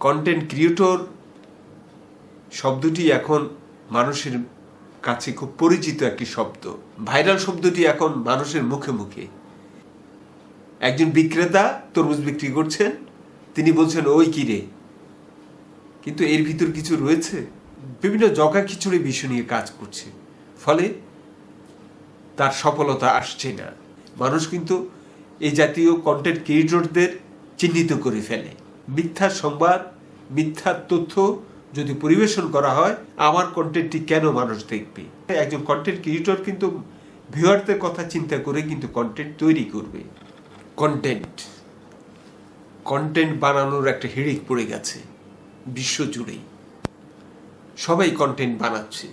Content creator শব্দটি এখন মানুষের কাছে খুব পরিচিত একটি শব্দ। ভাইরাল শব্দটি এখন মানুষের মুখে মুখে। একজন বিক্রেতা তরমুজ বিক্রি করছেন, তিনি বলছেন, ওই কি রে? কিন্তু এর ভিতর কিছু রয়েছে। বিভিন্ন জগা খিচুড়ি বিষয় নিয়ে কাজ করছে। ফলে তার সফলতা আসছে না। মানুষ কিন্তু এই জাতীয় কন্টেন্ট ক্রিয়েটরদের চিহ্নিত করে ফেলে। মিথ্যা সংবাদ, মিথ্যা তথ্য যদি পরিবেশন করা হয়, আমার কন্টেন্টটি কেন মানুষ দেখবে? একজন কন্টেন্ট ক্রিয়েটর কিন্তু ভিউয়ারদের কথা চিন্তা করে কিন্তু কন্টেন্ট তৈরি করবে। কন্টেন্ট কন্টেন্ট বানানোর একটা হিড়িক পড়ে গেছে বিশ্বজুড়েই সবাই কন্টেন্ট বানাচ্ছে।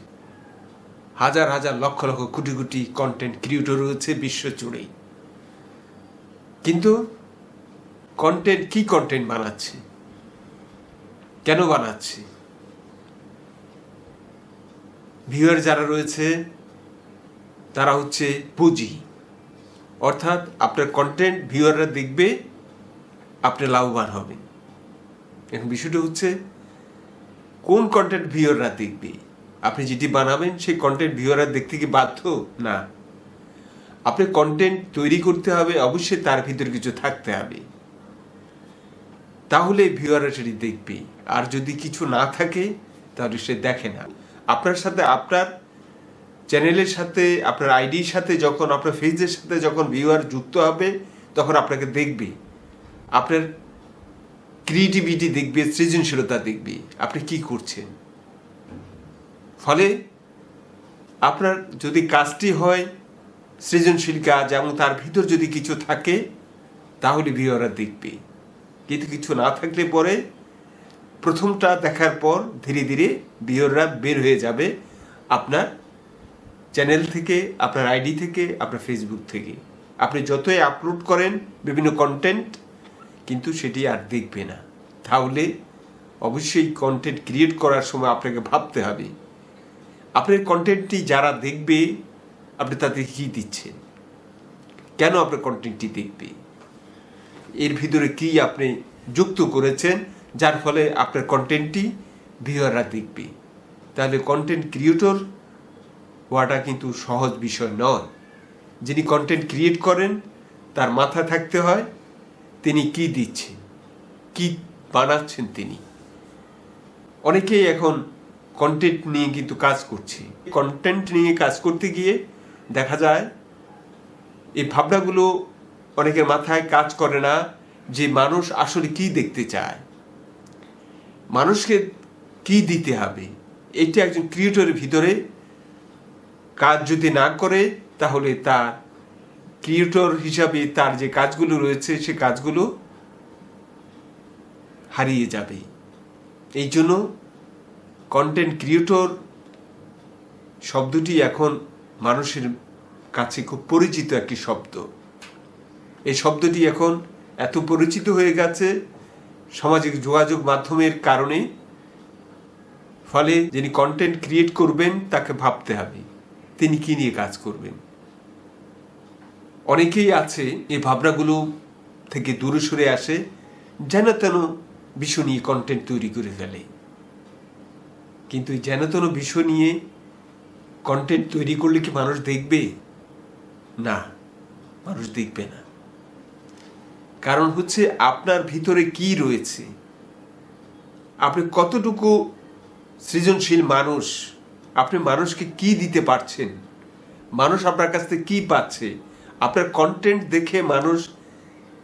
হাজার হাজার, লক্ষ লক্ষ, কোটি কোটি কন্টেন্ট ক্রিয়েটর রয়েছে বিশ্ব জুড়েই। কিন্তু কন্টেন্ট কি কন্টেন্ট বানাচ্ছে? কেন বানাচ্ছে? ভিউয়ার যারা রয়েছে, তারা হচ্ছে পুঁজি। অর্থাৎ আপনার কন্টেন্ট ভিউয়াররা দেখবে, আপনি লাভবান হবেন। এখন বিষয়টা হচ্ছে, কোন কন্টেন্ট ভিউয়াররা দেখবে? আপনি যেটি বানাবেন, সেই কন্টেন্ট ভিউয়াররা দেখতে কি বাধ্য? না। আপনি কন্টেন্ট তৈরি করতে হবে, অবশ্যই তার ভিতরে কিছু থাকতে হবে। তাহলে ভিউয়াররা সেটি দেখবে। আর যদি কিছু না থাকে, তাহলে সে দেখে না। আপনার সাথে আপনার চ্যানেলের সাথে, আপনার আইডির সাথে যখন, আপনার ফেজের সাথে যখন ভিউয়ার যুক্ত হবে, তখন আপনাকে দেখবে। আপনার ক্রিয়েটিভিটি দেখবে, সৃজনশীলতা দেখবে। আপনি কি করছেন? ফলে আপনার যদি কাজটি হয়, সৃজনশীল কাজ এবং তার ভিতর যদি কিছু থাকে, তাহলে ভিউয়াররা দেখবে। কিন্তু কিছু না থাকলে পরে প্রথমটা দেখার পর ধীরে ধীরে ভিউয়াররা বের হয়ে যাবে আপনার চ্যানেল থেকে, আপনার আইডি থেকে, আপনার ফেসবুক থেকে। আপনি যতই আপলোড করেন বিভিন্ন কন্টেন্ট কিন্তু সেটি আর দেখবে না। তাহলে অবশ্যই কন্টেন্ট ক্রিয়েট করার সময় আপনাকে ভাবতে হবে। আপনার কন্টেন্টটি যারা দেখবে, আপনি তাতে কী দিচ্ছেন? কেন আপনার কন্টেন্টটি দেখবে? এর ভিতরে কি আপনি যুক্ত করেছেন, যার ফলে আপনার কন্টেন্টটি ভিউয়াররা দেখবে। তাহলে কন্টেন্ট ক্রিয়েটর হওয়াটা কিন্তু সহজ বিষয় নয়। যিনি কন্টেন্ট ক্রিয়েট করেন, তার মাথা থাকতে হয়, তিনি কি দিচ্ছেন, কি বানাচ্ছেন তিনি। অনেকেই এখন কন্টেন্ট নিয়ে কিন্তু কাজ করছে। কন্টেন্ট নিয়ে কাজ করতে গিয়ে দেখা যায়, এই ভাবনাগুলো অনেকের মাথায় কাজ করে না যে মানুষ আসলে কি দেখতে চায়। মানুষকে কি দিতে হবে? এটা একজন ক্রিয়েটরের ভিতরে কাজ যদি না করে, তাহলে তার ক্রিয়েটর হিসাবে তার যে কাজগুলো রয়েছে, সে কাজগুলো হারিয়ে যাবে। এই জন্য কন্টেন্ট ক্রিয়েটর শব্দটি এখন মানুষের কাছে খুব পরিচিত একটি শব্দ। এই শব্দটি এখন এত পরিচিত হয়ে গেছে সামাজিক যোগাযোগ মাধ্যমের কারণে। ফলে যিনি কন্টেন্ট ক্রিয়েট করবেন, তাকে ভাবতে হবে, তিনি কি নিয়ে কাজ করবেন। অনেকেই আছে এই ভাবনাগুলো থেকে দূরে সরে আসে, যেন তেন বিষয় নিয়ে কন্টেন্ট তৈরি করে ফেলে। কিন্তু যেন তেন বিষয় নিয়ে কন্টেন্ট তৈরি করলে কি মানুষ দেখবে? না, মানুষ দেখবে না। কারণ হচ্ছে আপনার ভিতরে কি রয়েছে? আপনি কতটুকু সৃজনশীল মানুষ? আপনি মানুষকে কি দিতে পারছেন? মানুষ আপনার কাছ থেকে কি পাচ্ছে? আপনার কন্টেন্ট দেখে মানুষ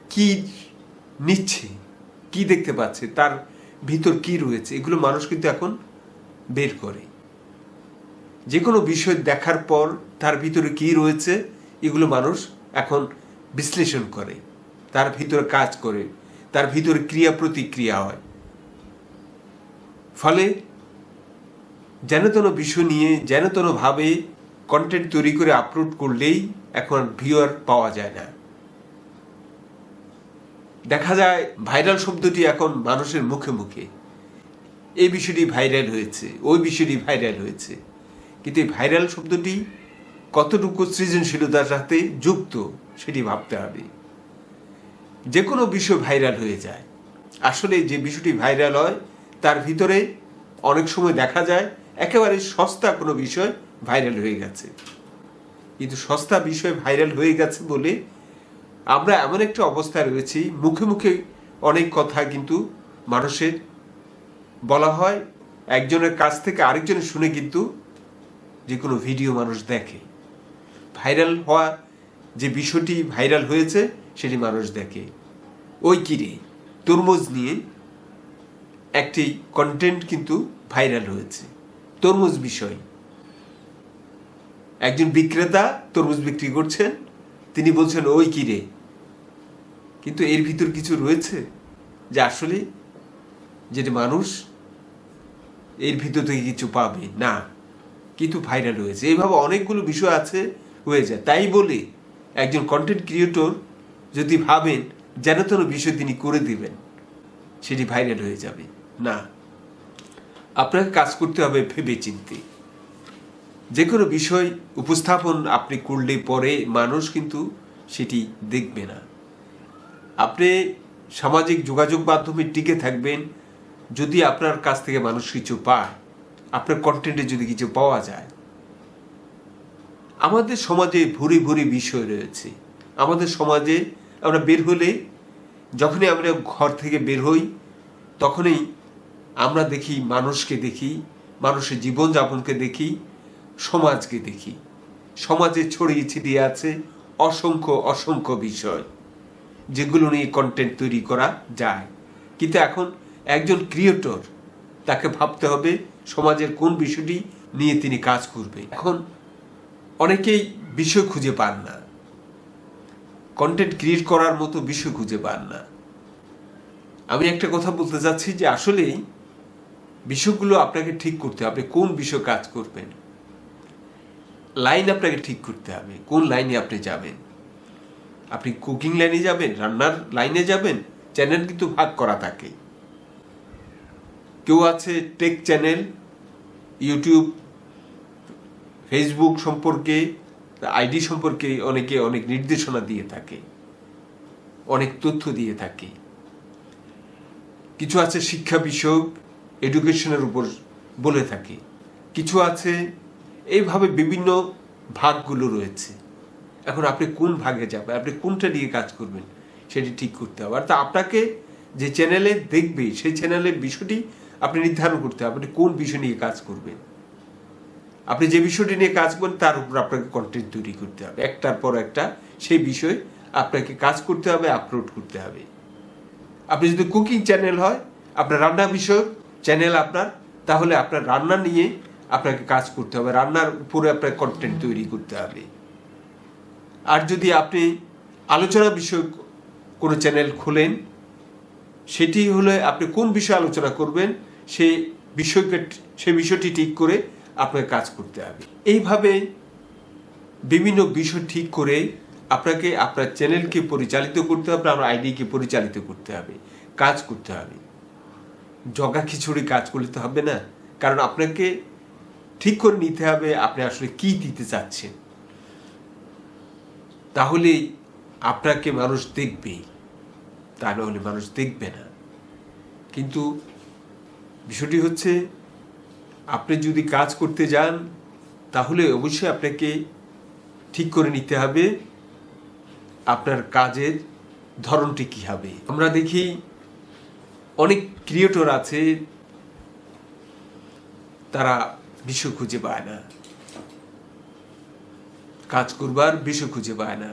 কি নিচ্ছে? কি দেখতে পাচ্ছে? তার ভিতর কি রয়েছে? এগুলো মানুষ কিন্তু এখন বের করে। যে কোনো বিষয় দেখার পর তার ভিতরে কি রয়েছে? এগুলো মানুষ এখন বিশ্লেষণ করে। তার ভিতরে কাজ করে, তার ভিতরে ক্রিয়া প্রতিক্রিয়া হয়। ফলে যেন তেন বিষয় নিয়ে যেন তেন ভাবে কন্টেন্ট তৈরি করে আপলোড করলেই এখন ভিউয়ার পাওয়া যায় না। দেখা যায় ভাইরাল শব্দটি এখন মানুষের মুখে মুখে। এই বিষয়টি ভাইরাল হয়েছে, ওই বিষয়টি ভাইরাল হয়েছে। কিন্তু এই ভাইরাল শব্দটি কতটুকু সৃজনশীলতার সাথে যুক্ত, সেটি ভাবতে হবে। যে কোনো বিষয় ভাইরাল হয়ে যায়। আসলে যে বিষয়টি ভাইরাল হয়, তার ভিতরে অনেক সময় দেখা যায়, একেবারে সস্তা কোনো বিষয় ভাইরাল হয়ে গেছে। কিন্তু সস্তা বিষয় ভাইরাল হয়ে গেছে বলে আমরা এমন একটা অবস্থায় রয়েছি, মুখে মুখে অনেক কথা কিন্তু মানুষের বলা হয়, একজনের কাছ থেকে আরেকজনের শুনে কিন্তু যে কোনো ভিডিও মানুষ দেখে। ভাইরাল হওয়া যে বিষয়টি ভাইরাল হয়েছে, সেটি মানুষ দেখে। ওই কিরে তরমুজ নিয়ে একটি কন্টেন্ট কিন্তু ভাইরাল হয়েছে। তরমুজ বিষয়। একজন বিক্রেতা তরমুজ বিক্রি করছেন, তিনি বলছেন, ওই কিরে কিন্তু এর ভিতর কিছু রয়েছে যে আসলে যেটা মানুষ এর ভিতর থেকে কিছু পাবে। না, কিন্তু ভাইরাল হয়েছে। এইভাবে অনেকগুলো বিষয় আছে, হয়ে যায়। তাই বলে একজন কন্টেন্ট ক্রিয়েটর যদি ভাবেন যেন তেন বিষয় তিনি করে দিবেন সেটি ভাইরাল হয়ে যাবে। না। আপনাকে কাজ করতে হবে ভেবে চিনতে। যে কোনো বিষয় উপস্থাপন আপনি করলে পরে মানুষ কিন্তু সেটি দেখবে না। আপনি সামাজিক যোগাযোগ মাধ্যমে টিকে থাকবেন যদি আপনার কাছ থেকে মানুষ কিছু পায় আপনার কন্টেন্টে যদি কিছু পাওয়া যায়। আমাদের সমাজে ভুরি ভুরি বিষয় রয়েছে। আমাদের সমাজে আমরা বের হলে যখনই আমরা ঘর থেকে বের হই, তখনই আমরা দেখি মানুষকে দেখি, মানুষের জীবনযাপনকে দেখি, সমাজকে দেখি। সমাজে ছড়িয়ে ছিটিয়ে আছে অসংখ্য অসংখ্য বিষয়, যেগুলো নিয়ে কন্টেন্ট তৈরি করা যায়। কিন্তু এখন একজন ক্রিয়েটর তাকে ভাবতে হবে সমাজের কোন বিষয়টি নিয়ে তিনি কাজ করবে। এখন অনেকেই বিষয় খুঁজে পান না। কন্টেন্ট ক্রিয়েট করার মতো বিষয় খুঁজে পান না। আমি একটা কথা বলতে চাচ্ছি যে আসলেই বিষয়গুলো আপনাকে ঠিক করতে হবে কোন বিষয় কাজ করবেন। লাইন আপনাকে ঠিক করতে হবে, কোন লাইনে আপনি যাবেন। আপনি কুকিং লাইনে যাবেন, রান্নার লাইনে যাবেন চ্যানেল কিন্তু ভাগ করা থাকে। কেউ আছে টেক চ্যানেল ইউটিউব ফেসবুক সম্পর্কে আইডি সম্পর্কে অনেকে অনেক নির্দেশনা দিয়ে থাকে, অনেক তথ্য দিয়ে থাকে। কিছু আছে শিক্ষা বিষয়ক এডুকেশনের উপর বলে থাকে। কিছু আছে এইভাবে বিভিন্ন ভাগগুলো রয়েছে। এখন আপনি কোন ভাগে যাবেন, আপনি কোনটা নিয়ে কাজ করবেন সেটি ঠিক করতে হবে। অর্থাৎ আপনাকে যে চ্যানেলে দেখবে, সেই চ্যানেলের বিষয়টি আপনি নির্ধারণ করতে হবে। আপনি কোন বিষয় নিয়ে কাজ করবেন? আপনি যে বিষয়টি নিয়ে কাজ করেন, তার উপর আপনাকে কন্টেন্ট তৈরি করতে হবে। একটার পর একটা সেই বিষয় আপনাকে কাজ করতে হবে আপলোড করতে হবে। আপনি যদি কুকিং চ্যানেল হয়, আপনার রান্না বিষয়ক চ্যানেল আপনার, তাহলে আপনার রান্না নিয়ে আপনাকে কাজ করতে হবে। রান্নার উপরে আপনার কন্টেন্ট তৈরি করতে হবে। আর যদি আপনি আলোচনা বিষয়ক কোনো চ্যানেল খোলেন, সেটি হলে আপনি কোন বিষয়ে আলোচনা করবেন সেই বিষয়কে সেই বিষয়টি ঠিক করে আপনাকে কাজ করতে হবে। এইভাবে বিভিন্ন বিষয় ঠিক করে আপনাকে আপনার চ্যানেলকে পরিচালিত করতে হবে, আপনার আইডিকে পরিচালিত করতে হবে, কাজ করতে হবে। জগা খিচুড়ি কাজ করতে হবে না, কারণ আপনাকে ঠিক করে নিতে হবে আপনি আসলে কি দিতে চাচ্ছেন। তাহলে আপনাকে মানুষ দেখবে, তা নাহলে মানুষ দেখবে না। কিন্তু বিষয়টি হচ্ছে আপনি যদি কাজ করতে যান, তাহলে অবশ্যই আপনাকে ঠিক করে নিতে হবে আপনার কাজের ধরনটি কী হবে। আমরা দেখি অনেক ক্রিয়েটর আছে, তারা বিষয় খুঁজে পায় না। কাজ করবার বিষয় খুঁজে পায় না।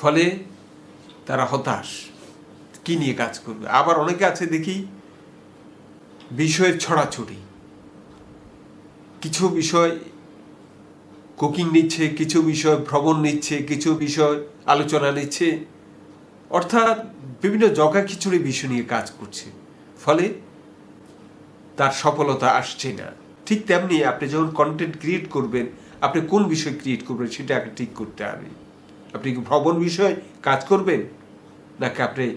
ফলে তারা হতাশ, কি নিয়ে কাজ করবে? আবার অনেকে আছে দেখি বিষয়ের ছড়াছড়ি। কিছু বিষয় কুকিং নিচ্ছে, কিছু বিষয় ভ্রমণ নিচ্ছে, কিছু বিষয় আলোচনা নিচ্ছে। অর্থাৎ বিভিন্ন জগা খিচুড়ি বিষয় নিয়ে কাজ করছে। ফলে তার সফলতা আসছে না। ঠিক তেমনি আপনি যখন কন্টেন্ট ক্রিয়েট করবেন, আপনি কোন বিষয় ক্রিয়েট করবেন সেটা আগে ঠিক করতে হবে। আপনি কি ভ্রমণ বিষয় কাজ করবেন? নাকি আপনি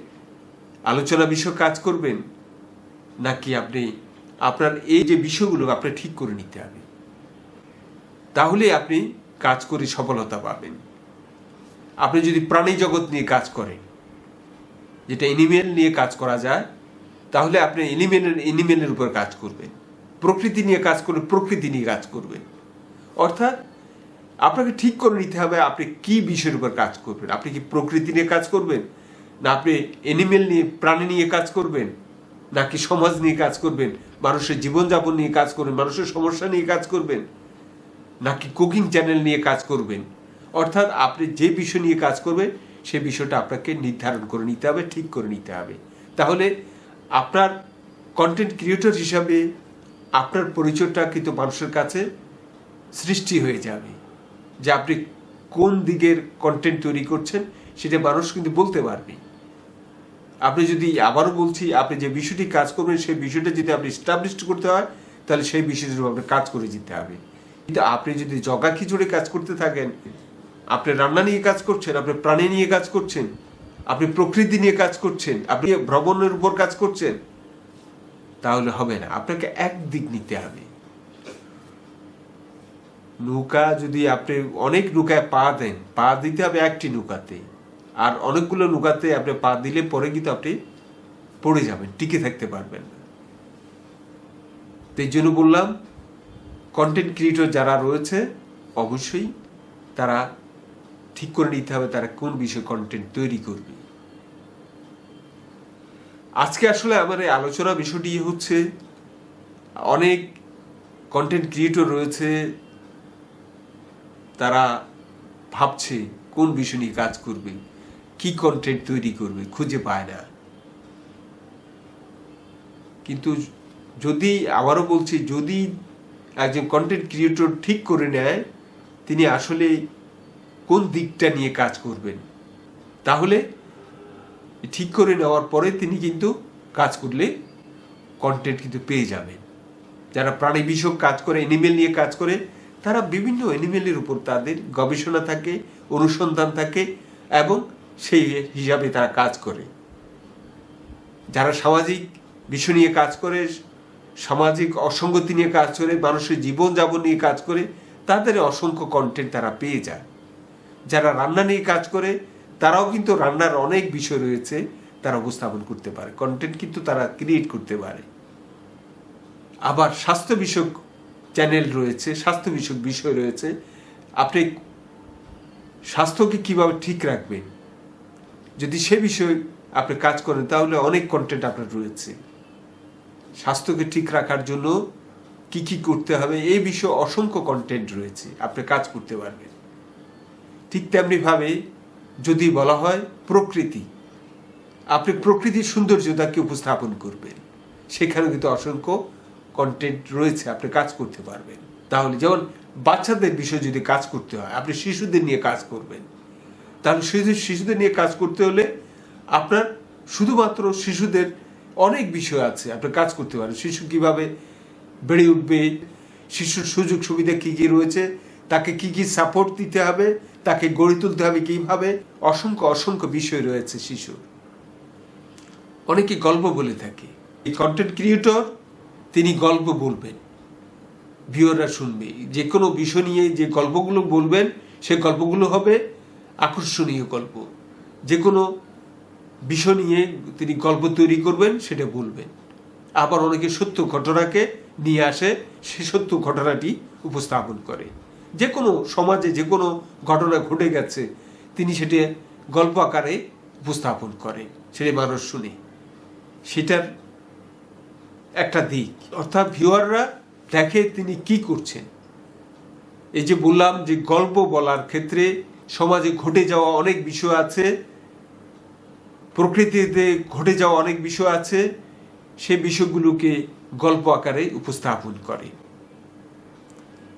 আলোচনা বিষয় কাজ করবেন? নাকি আপনি, আপনার এই যে বিষয়গুলো আপনি ঠিক করে নিতে হবে। তাহলে আপনি কাজ করে সফলতা পাবেন। আপনি যদি প্রাণী জগৎ নিয়ে কাজ করেন, যেটা এনিমেল নিয়ে কাজ করা যায়, তাহলে আপনি এনিমেলের এনিমেলের উপর কাজ করবেন। প্রকৃতি নিয়ে কাজ করলে প্রকৃতি নিয়ে কাজ করবেন। অর্থাৎ আপনাকে ঠিক করে নিতে হবে আপনি কি বিষয়ের উপর কাজ করবেন। আপনি কি প্রকৃতি নিয়ে কাজ করবেন, না আপনি এনিমেল নিয়ে, প্রাণী নিয়ে কাজ করবেন? নাকি সমাজ নিয়ে কাজ করবেন? মানুষের জীবনযাপন নিয়ে কাজ করবেন? মানুষের সমস্যা নিয়ে কাজ করবেন? নাকি কুকিং চ্যানেল নিয়ে কাজ করবেন? অর্থাৎ আপনি যে বিষয় নিয়ে কাজ করবেন, সে বিষয়টা আপনাকে নির্ধারণ করে নিতে হবে, ঠিক করে নিতে হবে। তাহলে আপনার কন্টেন্ট ক্রিয়েটর হিসাবে আপনার পরিচয়টা কিন্তু মানুষের কাছে সৃষ্টি হয়ে যাবে। যে আপনি কোন দিকের কন্টেন্ট তৈরি করছেন, সেটা মানুষ কিন্তু বলতে পারবে। আপনি যদি আবারও বলছি, আপনি যে বিষয়টি কাজ করবেন, সেই বিষয়টা যদি আপনি স্টাবলিশ করতে হয়, তাহলে সেই বিষয়টির আপনার কাজ করে যেতে হবে। কিন্তু আপনি যদি জগা খিচুড়ে কাজ করতে থাকেন, আপনি রান্না নিয়ে কাজ করছেন, আপনি প্রাণী নিয়ে কাজ করছেন, আপনি প্রকৃতি নিয়ে কাজ করছেন, আপনি ভ্রমণের উপর কাজ করছেন, তাহলে হবে না। আপনাকে এক দিক নিতে হবে। নৌকা যদি আপনি অনেক নৌকায় পা দেন, পা দিতে হবে একটি নৌকাতে। আর অনেকগুলো নৌকাতে আপনি পা দিলে পরে কিন্তু আপনি পড়ে যাবেন, টিকে থাকতে পারবেন না। তো এই জন্য বললাম কন্টেন্ট ক্রিয়েটর যারা রয়েছে, অবশ্যই তারা ঠিক করে নিতে হবে তারা কোন বিষয়ে কন্টেন্ট তৈরি করবে। আজকে আসলে আমার এই আলোচনা বিষয়টি হচ্ছে, অনেক কন্টেন্ট ক্রিয়েটর রয়েছে, তারা ভাবছে কোন বিষয় নিয়ে কাজ করবে। কি কন্টেন্ট তৈরি করবে, খুঁজে পায় না। কিন্তু যদি, আবারও বলছি, যদি একজন কন্টেন্ট ক্রিয়েটর ঠিক করে নেয়, তিনি আসলে কোন দিকটা নিয়ে কাজ করবেন? তাহলে ঠিক করে নেওয়ার পরে তিনি কিন্তু কাজ করলে কন্টেন্ট কিন্তু পেয়ে যাবেন। যারা প্রাণী বিষয়ক কাজ করে এনিমেল নিয়ে কাজ করে, তারা বিভিন্ন এনিমেলের উপর তাদের গবেষণা থাকে, অনুসন্ধান থাকে, এবং সেই হিসাবে তারা কাজ করে। যারা সামাজিক বিষয় নিয়ে কাজ করে, সামাজিক অসঙ্গতি নিয়ে কাজ করে, মানুষের জীবনযাপন নিয়ে কাজ করে, তাদের অসংখ্য কন্টেন্ট তারা পেয়ে যায়। যারা রান্না নিয়ে কাজ করে, তারাও কিন্তু রান্নার অনেক বিষয় রয়েছে তারা উপস্থাপন করতে পারে। কন্টেন্ট কিন্তু তারা ক্রিয়েট করতে পারে। আবার স্বাস্থ্য বিষয়ক চ্যানেল রয়েছে, স্বাস্থ্য বিষয়ক বিষয় রয়েছে। আপনি স্বাস্থ্যকে কীভাবে ঠিক রাখবেন? যদি সে বিষয়ে আপনি কাজ করেন, তাহলে অনেক কন্টেন্ট আপনার রয়েছে। স্বাস্থ্যকে ঠিক রাখার জন্য কি কি করতে হবে, এই বিষয়ে অসংখ্য কন্টেন্ট রয়েছে, আপনি কাজ করতে পারবেন। ঠিক তেমনিভাবে যদি বলা হয় প্রকৃতি, আপনি প্রকৃতির সৌন্দর্যতাকে উপস্থাপন করবেন। সেখানে কিন্তু অসংখ্য কন্টেন্ট রয়েছে, আপনি কাজ করতে পারবেন। তাহলে যেমন বাচ্চাদের বিষয়ে যদি কাজ করতে হয়, আপনি শিশুদের নিয়ে কাজ করবেন। তাহলে শিশু শিশুদের নিয়ে কাজ করতে হলে আপনার শুধুমাত্র শিশুদের অনেক বিষয় আছে আপনি কাজ করতে পারেন। শিশু কীভাবে বেড়ে উঠবে, শিশুর সুযোগ সুবিধা কি কি রয়েছে, তাকে কি কি সাপোর্ট দিতে হবে, তাকে গড়ে তুলতে হবে কীভাবে, অসংখ্য অসংখ্য বিষয় রয়েছে শিশুর। অনেকে গল্প বলে থাকে, এই কন্টেন্ট ক্রিয়েটর তিনি গল্প বলবেন ভিউয়াররা শুনবে। যে কোনো বিষয় নিয়ে যে গল্পগুলো বলবেন, সে গল্পগুলো হবে আকর্ষণীয় গল্প। যে কোনো বিষয় নিয়ে তিনি গল্প তৈরি করবেন, সেটা বলবেন আবার অনেকে সত্য ঘটনাকে নিয়ে আসে, সে সত্য ঘটনাটি উপস্থাপন করে। যে কোনো সমাজে যে কোনো ঘটনা ঘটে গেছে, তিনি সেটি গল্প আকারে উপস্থাপন করে সেটা মানুষ শুনে। সেটার একটা দিক। অর্থাৎ ভিউয়াররা দেখে তিনি কি করছেন। এই যে বললাম যে গল্প বলার ক্ষেত্রে সমাজে ঘটে যাওয়া অনেক বিষয় আছে, প্রকৃতিতে ঘটে যাওয়া অনেক বিষয় আছে, সে বিষয়গুলোকে গল্প আকারে উপস্থাপন করে।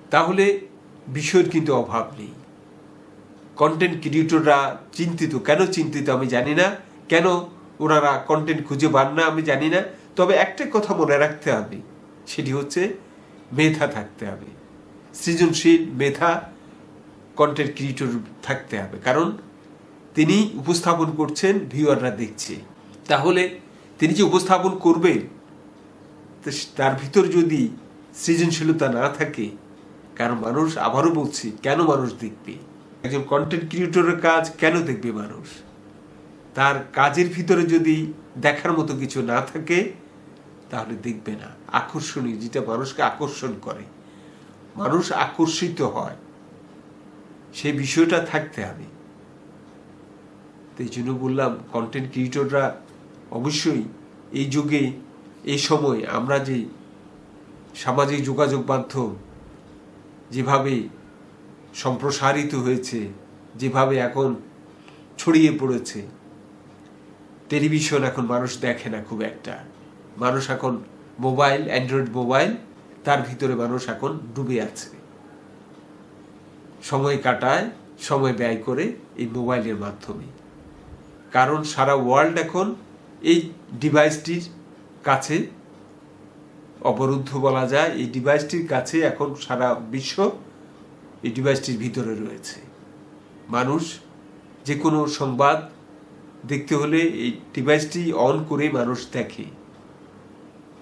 তাহলে বিষয়ের কিন্তু অভাব নেই। কন্টেন্ট ক্রিয়েটররা চিন্তিত, কেন চিন্তিত আমি জানি না, কেন ওনারা কন্টেন্ট খুঁজে পান না আমি জানি না, তবে একটা কথা মনে রাখতে হবে, সেটি হচ্ছে মেধা থাকতে হবে। সৃজনশীল মেধা কন্টেন্ট ক্রিয়েটর থাকতে হবে। কারণ তিনি উপস্থাপন করছেন ভিউয়াররা দেখছে। তাহলে তিনি যে উপস্থাপন করবেন তার ভিতর যদি সৃজনশীলতা না থাকে, কারণ মানুষ আবারও বলছি, কেন মানুষ দেখবে? একজন কন্টেন্ট ক্রিয়েটরের কাজ কেন দেখবে মানুষ? তার কাজের ভিতরে যদি দেখার মতো কিছু না থাকে, তাহলে দেখবে না। আকর্ষণীয়, যেটা মানুষকে আকর্ষণ করে। মানুষ আকর্ষিত হয়। সেই বিষয়টা থাকতে হবে। তো এই জন্য বললাম কন্টেন্ট ক্রিয়েটররা অবশ্যই এই যুগে, এই সময় আমরা যে সামাজিক যোগাযোগ মাধ্যম যেভাবে সম্প্রসারিত হয়েছে, যেভাবে এখন ছড়িয়ে পড়েছে টেলিভিশন এখন মানুষ দেখে না খুব একটা। মানুষ এখন মোবাইল অ্যান্ড্রয়েড মোবাইল তার ভিতরে মানুষ এখন ডুবে আছে। সময় কাটায়, সময় ব্যয় করে এই মোবাইলের মাধ্যমে। কারণ সারা ওয়ার্ল্ড এখন এই ডিভাইসটির কাছে, অবরুদ্ধ বলা যায়, এই ডিভাইসটির কাছে এখন সারা বিশ্ব এই ডিভাইসটির ভিতরে রয়েছে। মানুষ যে কোনো সংবাদ দেখতে হলে এই ডিভাইসটি অন করে মানুষ দেখে।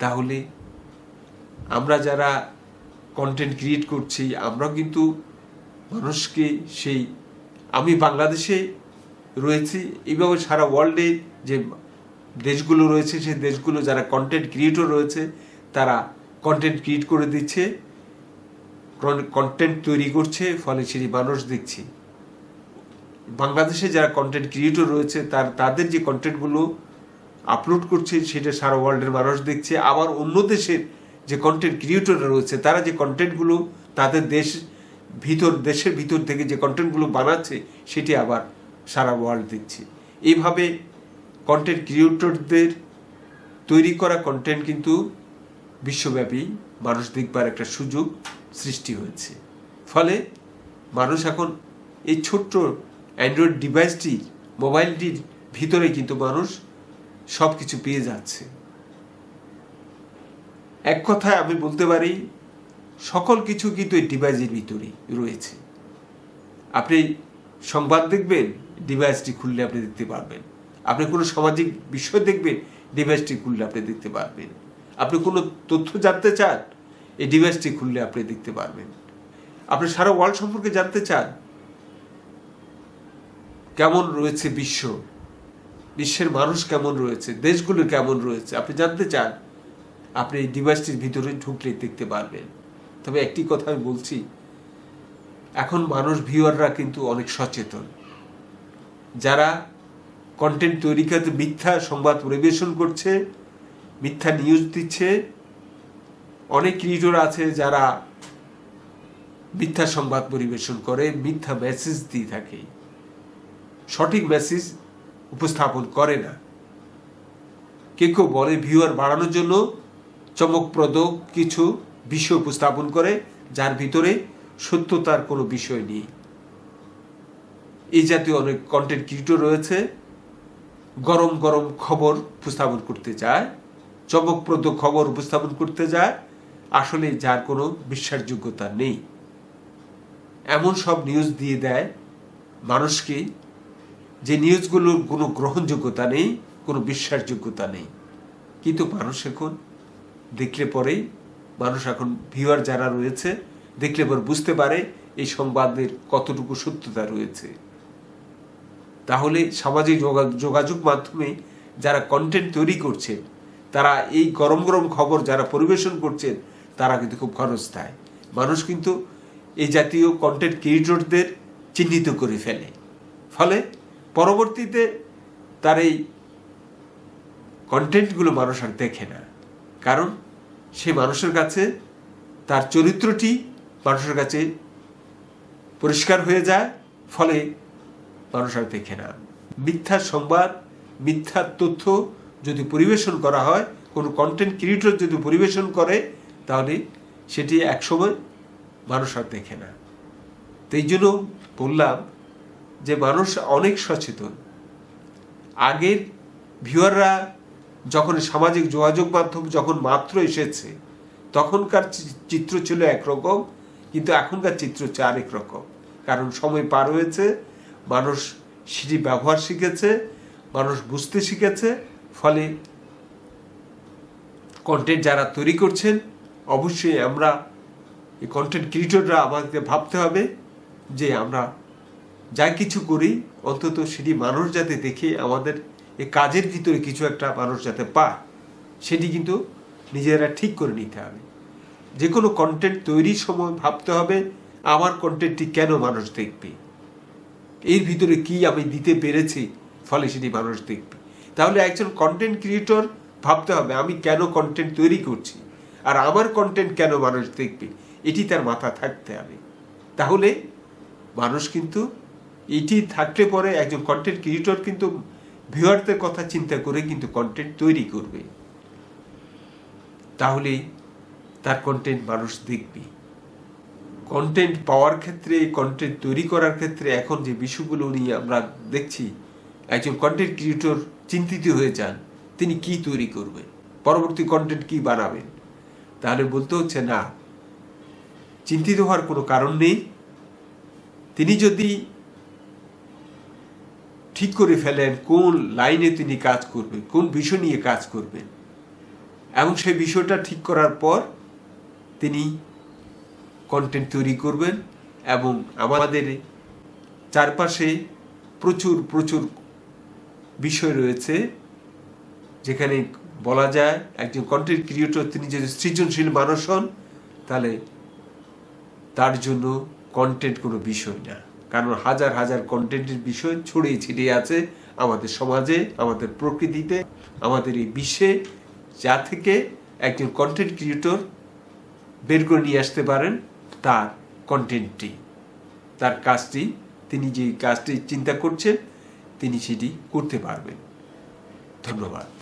তাহলে আমরা যারা কন্টেন্ট ক্রিয়েট করছি, আমরাও কিন্তু মানুষকে সেই, আমি বাংলাদেশে রয়েছি এইভাবে সারা ওয়ার্ল্ডে যে দেশগুলো রয়েছে, সেই দেশগুলো যারা কন্টেন্ট ক্রিয়েটর রয়েছে, তারা কন্টেন্ট ক্রিয়েট করে দিচ্ছে কন্টেন্ট তৈরি করছে, ফলে সেটি মানুষ দেখছে। বাংলাদেশে যারা কন্টেন্ট ক্রিয়েটর রয়েছে, তার, তাদের যে কন্টেন্টগুলো আপলোড করছে, সেটা সারা ওয়ার্ল্ডের মানুষ দেখছে। আবার অন্য দেশের যে কন্টেন্ট ক্রিয়েটররা রয়েছে, তারা যে কন্টেন্টগুলো তাদের দেশ ভিতর, দেশের ভিতর থেকে যে কন্টেন্টগুলো বানাচ্ছে, সেটি আবার সারা ওয়ার্ল্ড দেখছে। এইভাবে কন্টেন্ট ক্রিয়েটরদের তৈরি করা কন্টেন্ট কিন্তু বিশ্বব্যাপী মানুষ দেখবার একটা সুযোগ সৃষ্টি হয়েছে। ফলে মানুষ এখন এই ছোট্ট অ্যান্ড্রয়েড ডিভাইসটি মোবাইলটির ভিতরে কিন্তু মানুষ সব কিছু পেয়ে যাচ্ছে। এক কথায় আমি বলতে পারি সকল কিছু কিন্তু এই ডিভাইসের ভিতরেই রয়েছে। আপনি সংবাদ দেখবেন ডিভাইসটি খুললে আপনি দেখতে পারবেন। আপনি কোনো সামাজিক বিষয় দেখবেন ডিভাইসটি খুললে আপনি দেখতে পারবেন। আপনি কোনো তথ্য জানতে চান, এই ডিভাইসটি খুললে আপনি দেখতে পারবেন। আপনি সারা ওয়ার্ল্ড সম্পর্কে জানতে চান, কেমন রয়েছে বিশ্ব? বিশ্বের মানুষ কেমন রয়েছে? দেশগুলো কেমন রয়েছে? আপনি জানতে চান, আপনি এই ডিভাইসটির ভিতরে ঢুকলে দেখতে পারবেন। তবে একটি কথা আমি বলছি, এখন মানুষ ভিউয়াররা কিন্তু অনেক সচেতন। যারা কন্টেন্ট তৈরি করতে মিথ্যা সংবাদ পরিবেশন করছে, মিথ্যা নিউজ দিচ্ছে, অনেক ক্রিয়েটর আছে যারা মিথ্যা সংবাদ পরিবেশন করে, মিথ্যা মেসেজ দিয়ে থাকে। সঠিক মেসেজ উপস্থাপন করে না। কেউ কেউ বলে ভিউয়ার বাড়ানোর জন্য চমকপ্রদ কিছু বিষয় উপস্থাপন করে, যার ভিতরে সত্যতার কোনো বিষয় নেই। এই জাতীয় অনেক কন্টেন্ট ক্রিয়েটর রয়েছে, গরম গরম খবর উপস্থাপন করতে যায় চমকপ্রদ খবর উপস্থাপন করতে যায় আসলে যার কোনো বিশ্বাসযোগ্যতা নেই। এমন সব নিউজ দিয়ে দেয় মানুষকে, যে নিউজগুলোর কোনো গ্রহণযোগ্যতা নেই, কোনো বিশ্বাসযোগ্যতা নেই। কিন্তু মানুষ এখন দেখলে পরেই মানুষ এখন ভিউয়ার যারা রয়েছে, দেখলে পরে বুঝতে পারে এই সংবাদের কতটুকু সত্যতা রয়েছে। তাহলে সামাজিক যোগাযোগ মাধ্যমে যারা কন্টেন্ট তৈরি করছে তারা এই গরম গরম খবর যারা পরিবেশন করছেন, তারা কিন্তু খুব ক্ষণস্থায় মানুষ কিন্তু এই জাতীয় কন্টেন্ট ক্রিয়েটরদের চিহ্নিত করে ফেলে। ফলে পরবর্তীতে তার এই কন্টেন্টগুলো মানুষ আর দেখে না। কারণ সে মানুষের কাছে, তার চরিত্রটি মানুষের কাছে পরিষ্কার হয়ে যায়, ফলে মানুষ আর দেখে না। মিথ্যা সংবাদ, মিথ্যা তথ্য যদি পরিবেশন করা হয়, কোনো কন্টেন্ট ক্রিয়েটর যদি পরিবেশন করে, তাহলে সেটি একসময় মানুষ আর দেখে না। তো এই জন্য বললাম যে মানুষ অনেক সচেতন। আগের ভিউয়াররা যখন সামাজিক যোগাযোগ মাধ্যম যখন মাত্র এসেছে, তখনকার চিত্র ছিল একরকম, কিন্তু এখনকার চিত্র হচ্ছে আরেক রকম। কারণ সময় পার হয়েছে, মানুষ সেটি ব্যবহার শিখেছে, মানুষ বুঝতে শিখেছে, ফলে কন্টেন্ট যারা তৈরি করছেন, অবশ্যই আমরা এই কন্টেন্ট ক্রিয়েটররা আমাদেরকে ভাবতে হবে যে আমরা যা কিছু করি, অন্তত সেটি মানুষ যাতে দেখে আমাদের এই কাজের ভিতরে কিছু একটা মানুষ যাতে পায়, সেটি কিন্তু নিজেরা ঠিক করে নিতে হবে। যে কোনো কন্টেন্ট তৈরির সময় ভাবতে হবে, আমার কন্টেন্টটি কেন মানুষ দেখবে? এর ভিতরে কি আমি দিতে পেরেছি, ফলে সেটি মানুষ দেখবে। তাহলে একজন কন্টেন্ট ক্রিয়েটর ভাবতে হবে, আমি কেন কন্টেন্ট তৈরি করছি? আর আমার কন্টেন্ট কেন মানুষ দেখবে? এটি তার মাথা থাকতে হবে। তাহলে মানুষ কিন্তু, এটি থাকলে পরে একজন কন্টেন্ট ক্রিয়েটর কিন্তু ভিউয়ারদের কথা চিন্তা করে কিন্তু কন্টেন্ট তৈরি করবে। তাহলে তার কন্টেন্ট মানুষ দেখবে। কন্টেন্ট পাওয়ার ক্ষেত্রে কন্টেন্ট তৈরি করার ক্ষেত্রে এখন যে বিষয়গুলো নিয়ে আমরা দেখছি, একজন কন্টেন্ট ক্রিয়েটর চিন্তিত হয়ে যান, তিনি কি তৈরি করবেন পরবর্তী কন্টেন্ট কি বানাবেন? তাহলে বলতে হচ্ছে, না, চিন্তিত হওয়ার কোনো কারণ নেই। তিনি যদি ঠিক করে ফেলেন কোন লাইনে তিনি কাজ করবেন, কোন বিষয় নিয়ে কাজ করবেন। এবং সেই বিষয়টা ঠিক করার পর তিনি কন্টেন্ট তৈরি করবেন এবং আমাদের চারপাশে প্রচুর প্রচুর বিষয় রয়েছে, যেখানে বলা যায় একজন কন্টেন্ট ক্রিয়েটর তিনি যদি সৃজনশীল মানুষ হন, তাহলে তার জন্য কন্টেন্ট কোনো বিষয় না। কারণ হাজার হাজার কন্টেন্টের বিষয় ছড়িয়ে ছিটিয়ে আছে আমাদের সমাজে, আমাদের প্রকৃতিতে, আমাদের এই বিশ্বে, যা থেকে একজন কন্টেন্ট ক্রিয়েটর বের করে নিয়ে আসতে পারেন তার কন্টেন্টটি তার কাজটি, তিনি যে কাজটি চিন্তা করছেন, তিনি সেটি করতে পারবেন। ধন্যবাদ।